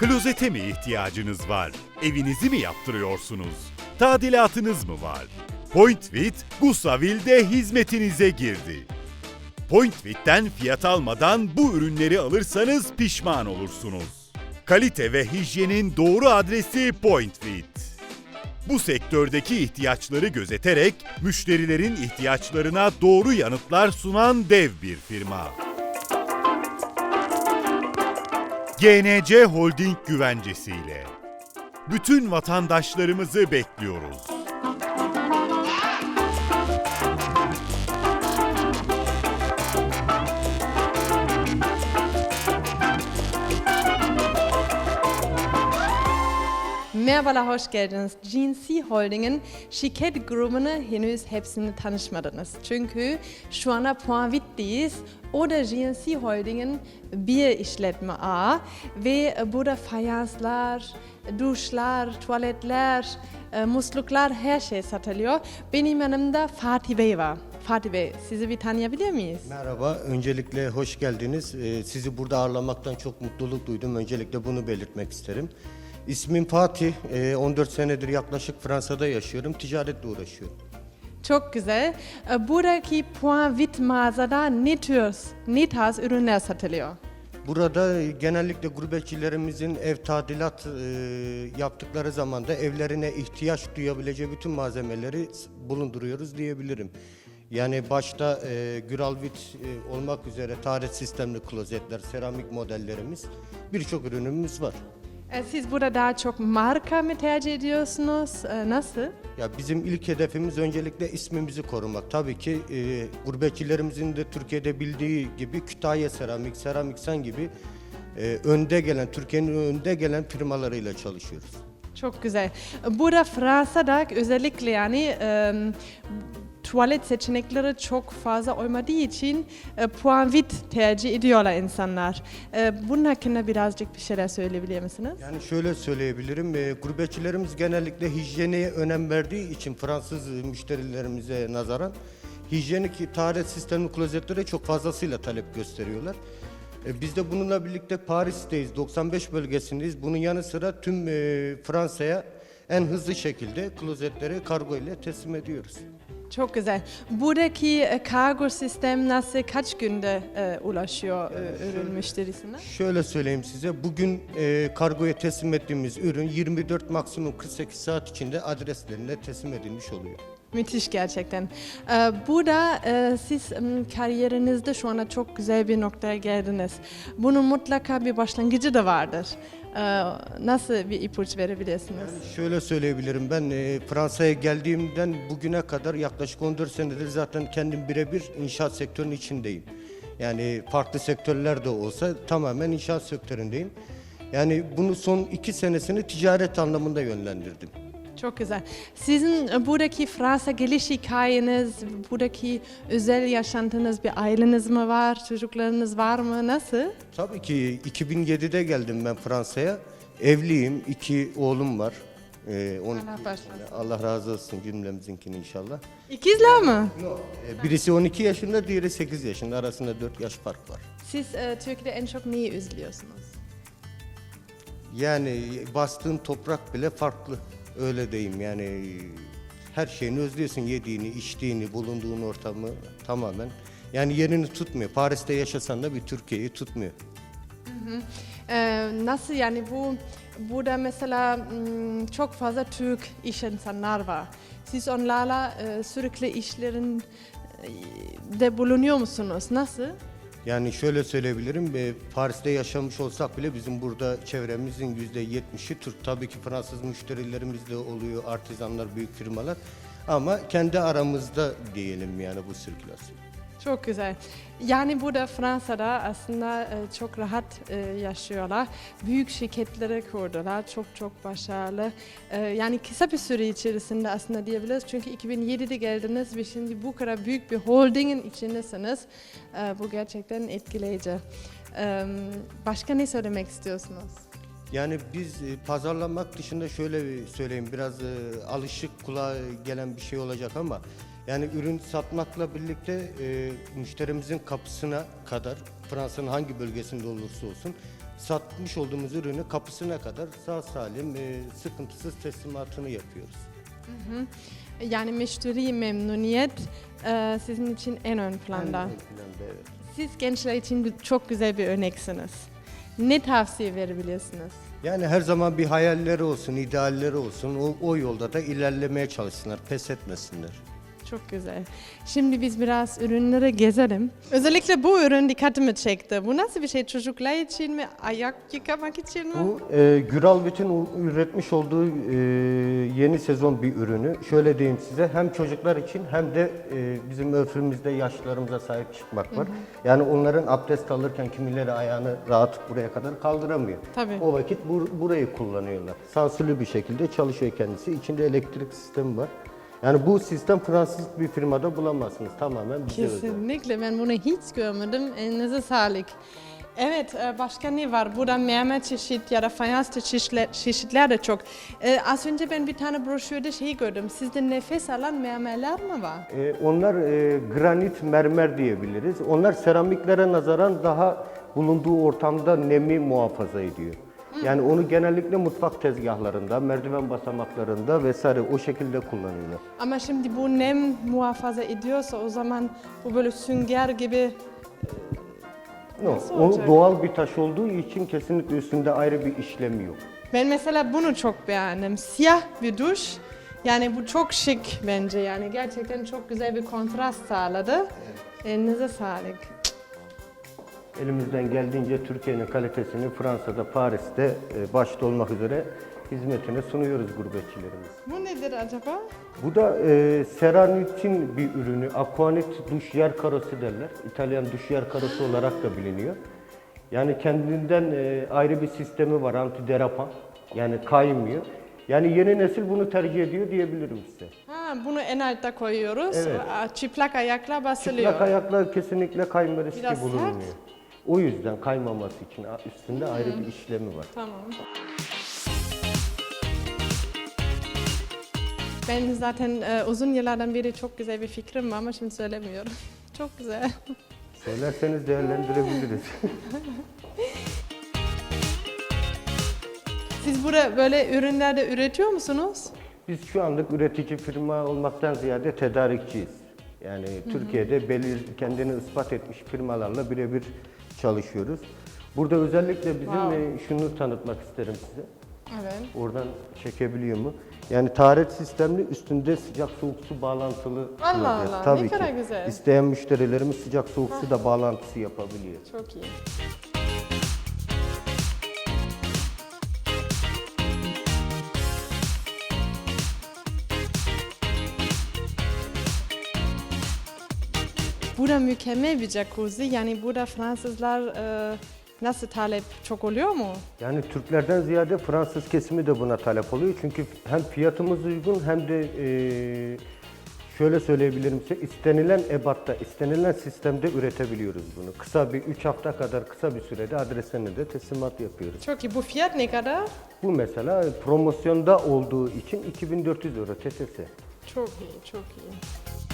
Klozete mi ihtiyacınız var? Evinizi mi yaptırıyorsunuz? Tadilatınız mı var? PointFit, Gusaville'de hizmetinize girdi. PointFit'ten fiyat almadan bu ürünleri alırsanız pişman olursunuz. Kalite ve hijyenin doğru adresi PointFit. Bu sektördeki ihtiyaçları gözeterek müşterilerin ihtiyaçlarına doğru yanıtlar sunan dev bir firma. GNC Holding güvencesiyle bütün vatandaşlarımızı bekliyoruz. Merhabalar, hoş geldiniz. GNC Holding'in şirket grubunu henüz hepsini tanışmadınız. Çünkü şu anda Poinvit'teyiz. O da GNC Holding'in bir işletme ağı ve burada fayanslar, duşlar, tuvaletler, e, musluklar her şey satılıyor. Benim yanımda Fatih Bey var. Fatih Bey, sizi bir tanıyabilir miyiz? Merhaba, öncelikle hoş geldiniz. Ee, Sizi burada ağırlamaktan çok mutluluk duydum. Öncelikle bunu belirtmek isterim. İsmim Fatih, Ee, 14 senedir yaklaşık Fransa'da yaşıyorum, ticaretle uğraşıyorum. Çok güzel. E, Buradaki Poinvit mağazada ne tür, ne tarz ürünler satılıyor? Burada genellikle gurbetçilerimizin ev tadilat e, yaptıkları zaman da evlerine ihtiyaç duyabileceği bütün malzemeleri bulunduruyoruz diyebilirim. Yani başta e, Güralvit e, olmak üzere tarih sistemli klozetler, seramik modellerimiz birçok ürünümüz var. E, Siz burada daha çok marka mı tercih ediyorsunuz? E, Nasıl? Ya bizim ilk hedefimiz öncelikle ismimizi korumak. Tabii ki e, gurbetçilerimizin de Türkiye'de bildiği gibi Kütahya Seramik, Seramiksen gibi e, önde gelen, Türkiye'nin önde gelen firmalarıyla çalışıyoruz. Çok güzel. Burada Fransa'da özellikle yani e, tuvalet seçenekleri çok fazla olmadığı için e, Poinvit tercih ediyorlar insanlar. E, bunun hakkında birazcık bir şeyler söyleyebilir misiniz? Yani şöyle söyleyebilirim, e, gurbetçilerimiz genellikle hijyene önem verdiği için Fransız müşterilerimize nazaran hijyenik tarih sistemli klozetlere çok fazlasıyla talep gösteriyorlar. E, Biz de bununla birlikte Paris'teyiz, 95 bölgesindeyiz. Bunun yanı sıra tüm e, Fransa'ya en hızlı şekilde klozetleri kargo ile teslim ediyoruz. Çok güzel. Buradaki e, kargo sistem nasıl, kaç günde e, ulaşıyor e, ürün müşterisine? Şöyle söyleyeyim size, bugün e, kargoya teslim ettiğimiz ürün 24 maksimum 48 saat içinde adreslerine teslim edilmiş oluyor. Müthiş gerçekten. Ee, burada e, siz kariyerinizde şu anda çok güzel bir noktaya geldiniz. Bunun mutlaka bir başlangıcı da vardır. Ee, nasıl bir ipucu verebilirsiniz? Şöyle söyleyebilirim ben e, Fransa'ya geldiğimden bugüne kadar yaklaşık 14 senedir zaten kendim birebir inşaat sektörünün içindeyim. Yani farklı sektörler de olsa tamamen inşaat sektöründeyim. Yani bunu son iki senesini ticaret anlamında yönlendirdim. Çok güzel. Sizin e, buradaki Fransa geliş hikayeniz, buradaki özel yaşantınız, bir aileniz mi var, çocuklarınız var mı? Nasıl? Tabii ki 2007'de geldim ben Fransa'ya. Evliyim, iki oğlum var. Ee, on- Allah başlasın. Allah razı olsun cümlemizinkini inşallah. İkizler mi? Ee, Birisi 12 yaşında, diğeri 8 yaşında. Arasında 4 yaş fark var. Siz e, Türkiye'de en çok neyi üzülüyorsunuz? Yani bastığın toprak bile farklı. Öyle diyeyim yani her şeyini özlüyorsun yediğini, içtiğini, bulunduğun ortamı tamamen. Yani yerini tutmuyor. Paris'te yaşasan da bir Türkiye'yi tutmuyor. Ee, nasıl yani bu burada mesela m, çok fazla Türk iş insanlar var. Siz onlarla e, sürekli işlerin e, de bulunuyor musunuz? Nasıl? Yani şöyle söyleyebilirim, e, Paris'te yaşamış olsak bile bizim burada çevremizin yüzde 70'i Türk. Tabii ki Fransız müşterilerimiz de oluyor, artizanlar, büyük firmalar. Ama kendi aramızda diyelim yani bu sirkülasyon. Çok güzel. Yani burada Fransa'da aslında e, çok rahat e, yaşıyorlar. Büyük şirketleri kurdular. Çok çok başarılı. E, yani kısa bir süre içerisinde aslında diyebiliriz. Çünkü 2007'de geldiniz ve şimdi bu kadar büyük bir holdingin içindesiniz. Bu gerçekten etkileyici. Başka ne söylemek istiyorsunuz? Yani biz pazarlamak dışında şöyle söyleyeyim biraz alışık kulağa gelen bir şey olacak ama yani ürün satmakla birlikte e, müşterimizin kapısına kadar Fransa'nın hangi bölgesinde olursa olsun satmış olduğumuz ürünü kapısına kadar sağ salim, e, sıkıntısız teslimatını yapıyoruz. Yani müşteri memnuniyet e, sizin için en ön planda. En ön planda, evet. Siz gençler için çok güzel bir örneksiniz. Ne tavsiye verebilirsiniz? Yani her zaman bir hayalleri olsun, idealleri olsun. O, o yolda da ilerlemeye çalışsınlar, pes etmesinler. Çok güzel. Şimdi biz biraz ürünleri gezelim. Özellikle bu ürün dikkatimi çekti. Bu nasıl bir şey? Çocuklar için mi? Ayak yıkamak için mi? Bu e, Güral Bit'in u- üretmiş olduğu e, yeni sezon bir ürünü. Şöyle diyeyim size hem çocuklar için hem de e, bizim örfümüzde yaşlılarımıza sahip çıkmak var. Yani onların abdest alırken kimileri ayağını rahat buraya kadar kaldıramıyor. Tabii. O vakit bur- burayı kullanıyorlar. Sansürlü bir şekilde çalışıyor kendisi. İçinde elektrik sistemi var. Yani bu sistem Fransız bir firmada bulamazsınız. Tamamen bize özel. Kesinlikle. Ben bunu hiç görmedim. Elinize sağlık. Evet, e, başka ne var? Burada mermer çeşit ya da fayans çeşitler, çeşitler de çok. E, az önce ben bir tane broşürde şey gördüm. Sizde nefes alan mermerler mi var? Ee, onlar e, granit mermer diyebiliriz. Onlar seramiklere nazaran daha bulunduğu ortamda nemi muhafaza ediyor. Yani onu genellikle mutfak tezgahlarında, merdiven basamaklarında vesaire o şekilde kullanıyorlar. Ama şimdi bu nem muhafaza ediyorsa o zaman bu böyle sünger gibi No, Nasıl o olacak? doğal bir taş olduğu için kesinlikle üstünde ayrı bir işlemi yok. Ben mesela bunu çok beğendim. Siyah bir duş. Yani bu çok şık bence. Yani gerçekten çok güzel bir kontrast sağladı. Elinize sağlık. Elimizden geldiğince Türkiye'nin kalitesini Fransa'da, Paris'te e, başta olmak üzere hizmetine sunuyoruz gurbetçilerimiz. Bu nedir acaba? Bu da e, Ceranit'in bir ürünü. Aquanit duş yer karosu derler. İtalyan duş yer karosu olarak da biliniyor. Yani kendinden e, ayrı bir sistemi var antiderapan. Yani kaymıyor. Yani yeni nesil bunu tercih ediyor diyebilirim size. Ha, bunu en altta koyuyoruz. Evet. Aa, Çıplak ayakla basılıyor. Çıplak ayakla kesinlikle kayma riski Biraz sert. bulunmuyor. O yüzden kaymaması için üstünde ayrı bir işlemi var. Tamam. Ben zaten e, uzun yıllardan beri çok güzel bir fikrim var ama şimdi söylemiyorum. Çok güzel. Söylerseniz değerlendirebiliriz. Siz burada böyle ürünlerde üretiyor musunuz? Biz şu anlık üretici firma olmaktan ziyade tedarikçiyiz. Yani Türkiye'de belir kendini ispat etmiş firmalarla birebir çalışıyoruz. Burada özellikle bizim Wow. e, şunu tanıtmak isterim size. Evet. Oradan çekebiliyor mu? Yani taharet sistemli üstünde sıcak soğuk su bağlantılı. Allah. Allah, Tabii ne ki. kadar güzel. İsteyen müşterilerimiz sıcak soğuk su da bağlantısı yapabiliyor. Çok iyi. Burada mükemmel bir jacuzzi. Yani burada Fransızlar e, nasıl talep çok oluyor mu? Yani Türklerden ziyade Fransız kesimi de buna talep oluyor. Çünkü hem fiyatımız uygun hem de e, şöyle söyleyebilirim size istenilen ebatta, istenilen sistemde üretebiliyoruz bunu. Kısa bir 3 hafta kadar kısa bir sürede adreslerine de teslimat yapıyoruz. Çok iyi. Bu fiyat ne kadar? Bu mesela promosyonda olduğu için 2400 euro TSS. Çok iyi, çok iyi.